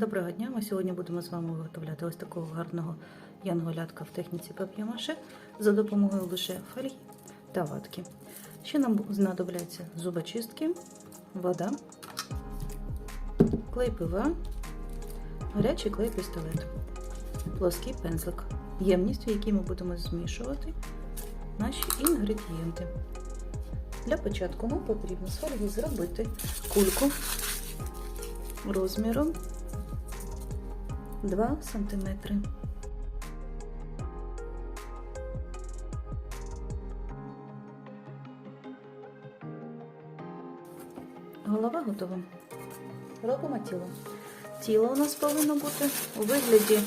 Доброго дня! Ми сьогодні будемо з вами виготовляти ось такого гарного янголятка в техніці пап'ємаше за допомогою лише фольги та ватки. Ще нам знадобляться зубочистки, вода, клей пива, гарячий клей пістолет, плоский пензлик, ємність, в якій ми будемо змішувати наші інгредієнти. Для початку нам потрібно з фольги зробити кульку розміром 2 см. Голова готова. Робимо тіло. Тіло у нас повинно бути у вигляді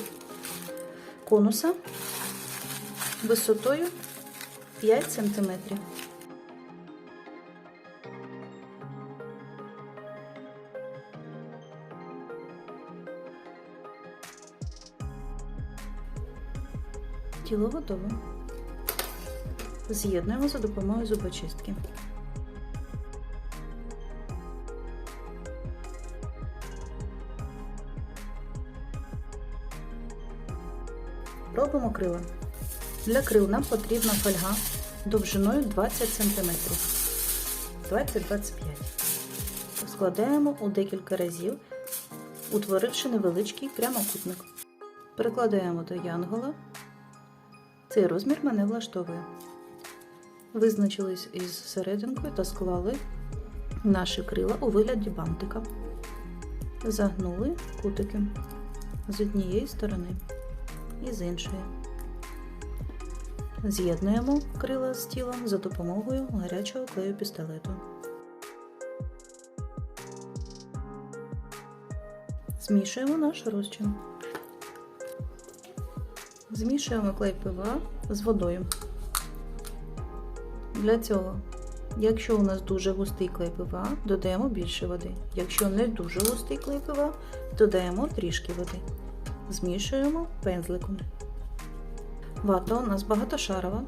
конуса висотою 5 см. Тіло готове. З'єднуємо за допомогою зубочистки. Робимо крила. Для крил нам потрібна фольга довжиною 20 см. 20-25 Складаємо у декілька разів, утворивши невеличкий прямокутник. Перекладаємо до янгола. Цей розмір мене влаштовує. Визначились із серединкою та склали наші крила у вигляді бантика. Загнули кутики з однієї сторони і з іншої. З'єднуємо крила з тілом за допомогою гарячого клею пістолету. Змішуємо наш розчин. Змішуємо клей пива з водою. Для цього, якщо у нас дуже густий клей пива, додаємо більше води. Якщо не дуже густий клей пива, додаємо трішки води. Змішуємо пензликом. Вата у нас багатошарова.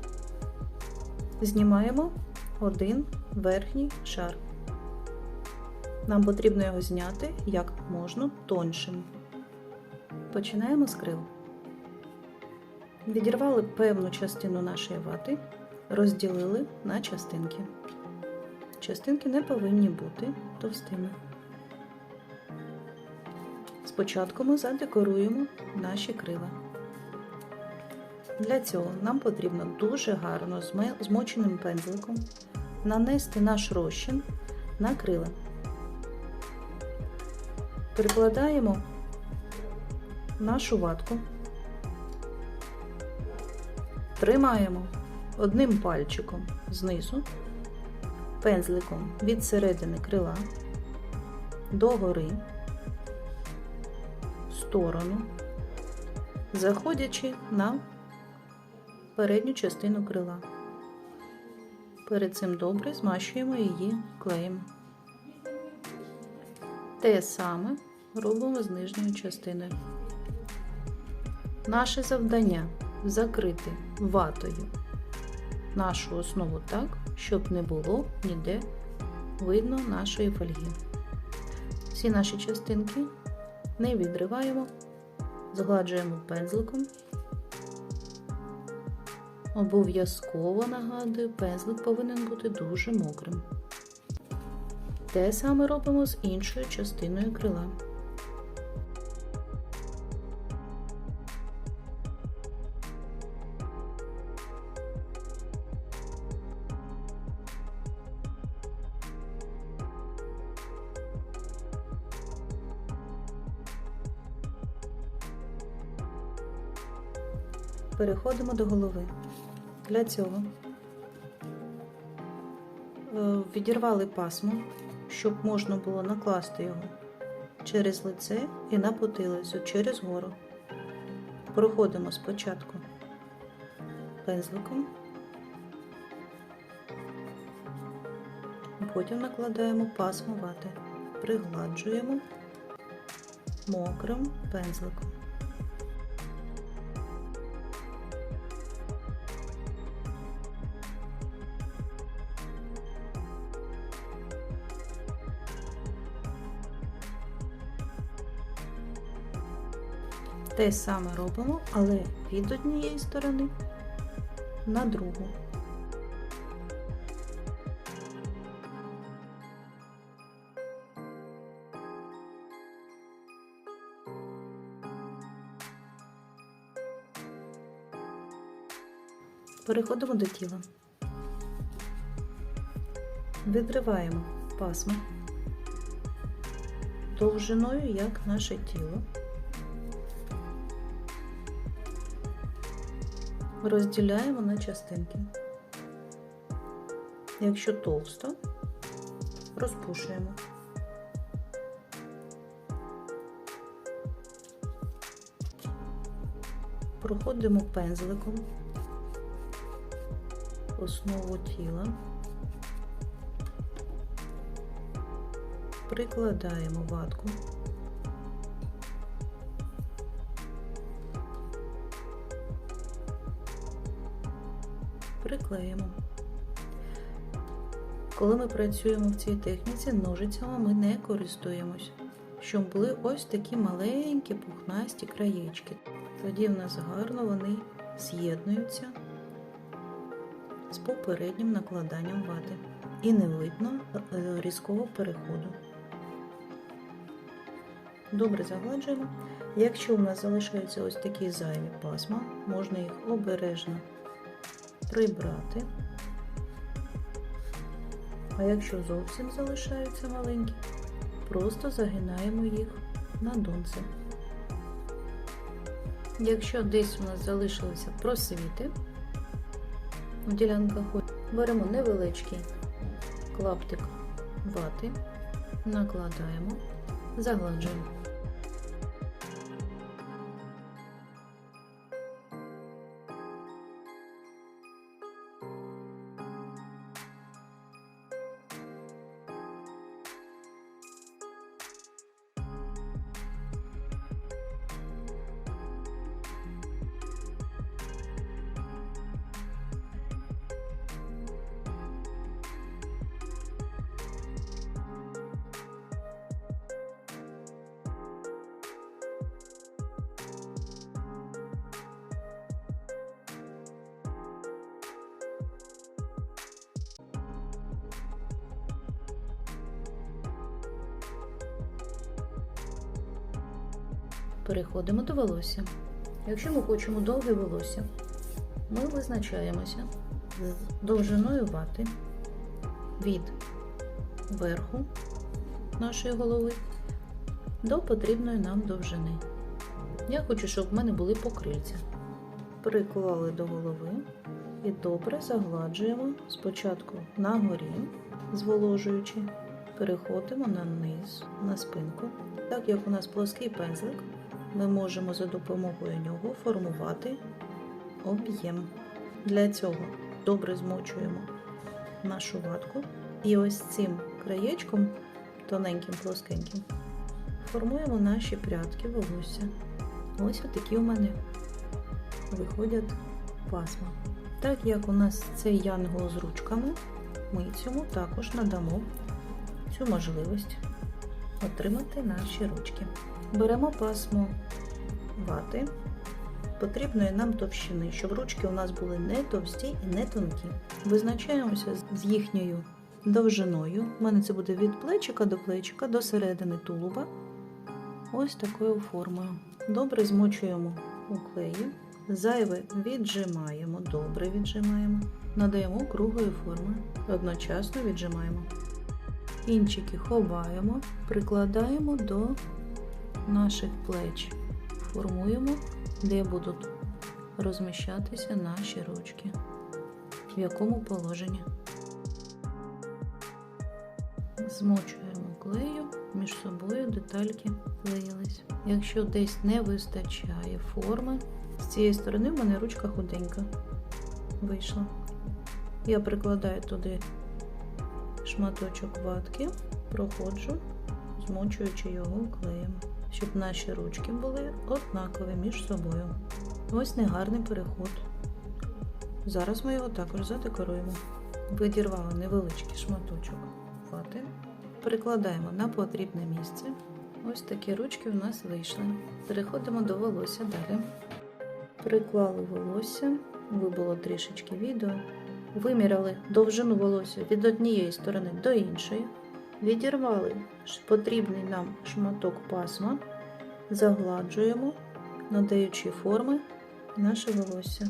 Знімаємо один верхній шар. Нам потрібно його зняти як можна тоншим. Починаємо з крил. Відірвали певну частину нашої вати, розділили на частинки. Частинки не повинні бути товстими. Спочатку ми задекоруємо наші крила. Для цього нам потрібно дуже гарно змоченим пензликом нанести наш розчин на крила. Перекладаємо нашу ватку. Тримаємо одним пальчиком знизу, пензликом від середини крила до гори, сторону, заходячи на передню частину крила. Перед цим добре змащуємо її клеєм. Те саме робимо з нижньою частиною. Наше завдання закрити ватою нашу основу так, щоб не було ніде видно нашої фольги. Всі наші частинки не відриваємо, згладжуємо пензликом. Обов'язково нагадую, пензлик повинен бути дуже мокрим. Те саме робимо з іншою частиною крила. Переходимо до голови. Для цього е, відірвали пасмо, щоб можна було накласти його через лице і на потилицю через гору. Проходимо спочатку пензликом, потім накладаємо пасмо вати, пригладжуємо мокрим пензликом. Те саме робимо, але від однієї сторони на другу. Переходимо до тіла. Відриваємо пасмо довжиною, як наше тіло. Розділяємо на частинки. Якщо товсто, розпушуємо. Проходимо пензликом основу тіла, прикладаємо ватку. Приклеїмо. Коли ми працюємо в цій техніці, ножицями ми не користуємось, щоб були ось такі маленькі пухнасті краєчки. Тоді в нас гарно вони з'єднуються з попереднім накладанням вати. І не видно е, різкого переходу. Добре загладжуємо. Якщо у нас залишаються ось такі зайві пасма, можна їх обережно прибрати. А якщо зовсім залишаються маленькі, просто загинаємо їх на донце. Якщо десь у нас залишилися просвіти в ділянках, беремо невеличкий клаптик вати, накладаємо, загладжуємо. Переходимо до волосся. Якщо ми хочемо довге волосся, ми визначаємося з довжиною вати від верху нашої голови до потрібної нам довжини. Я хочу, щоб в мене були покрильця. Приклали до голови і добре загладжуємо спочатку на горі, зволожуючи, переходимо на низ, на спинку. Так як у нас плоский пензлик, ми можемо за допомогою нього формувати об'єм. Для цього добре змочуємо нашу ватку і ось цим краєчком, тоненьким плоскеньким, формуємо наші прядки волосся. Ось отакі у мене виходять пасма. Так як у нас цей янгол з ручками, ми цьому також надамо цю можливість отримати наші ручки. Беремо пасмо вати потрібної нам товщини, щоб ручки у нас були не товсті і не тонкі. Визначаємося з їхньою довжиною. У мене це буде від плечика до плечика до середини тулуба. Ось такою формою. Добре змочуємо у клеї. Зайве віджимаємо, добре віджимаємо, надаємо круглої форми, одночасно віджимаємо. Кінчики ховаємо, прикладаємо до наших плеч, формуємо, де будуть розміщатися наші ручки, в якому положенні. Змочуємо клею, між собою детальки клеїлись. Якщо десь не вистачає форми, з цієї сторони в мене ручка худенька вийшла. Я прикладаю туди шматочок ватки, проходжу, змочуючи його клеєм, щоб наші ручки були однакові між собою. Ось негарний переход. Зараз ми його також задекоруємо. Видірвали невеличкий шматочок вати, прикладаємо на потрібне місце, Ось такі ручки у нас вийшли. Переходимо до волосся далі. Приклали волосся, вибуло трішечки відео. Виміряли довжину волосся від однієї сторони до іншої. Відірвали потрібний нам шматок пасма, загладжуємо, надаючи форми наше волосся.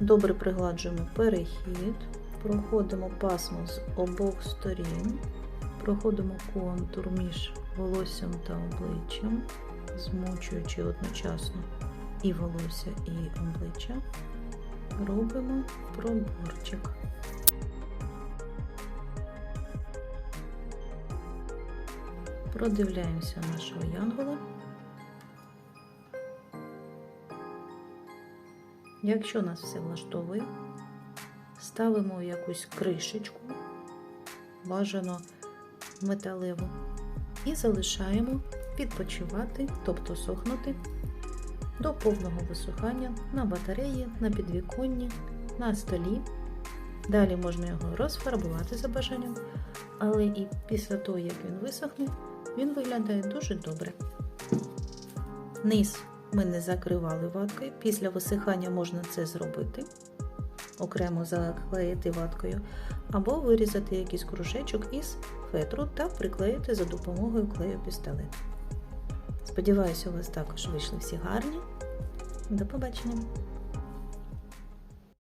Добре пригладжуємо перехід, проходимо пасмо з обох сторін, проходимо контур між волоссям та обличчям, змочуючи одночасно і волосся, і обличчя. Робимо проборчик. Продивляємося нашого янгола. Якщо нас все влаштовує, ставимо якусь кришечку, бажано металеву, і залишаємо відпочивати, тобто сохнути до повного висухання на батареї, на підвіконні, на столі. Далі можна його розфарбувати за бажанням, але і після того, як він висохне, він виглядає дуже добре. Низ ми не закривали ваткою. Після висихання можна це зробити, окремо заклеїти ваткою, або вирізати якийсь кружечок із фетру та приклеїти за допомогою клею пістолет. Сподіваюся, у вас також вийшли всі гарні. До побачення!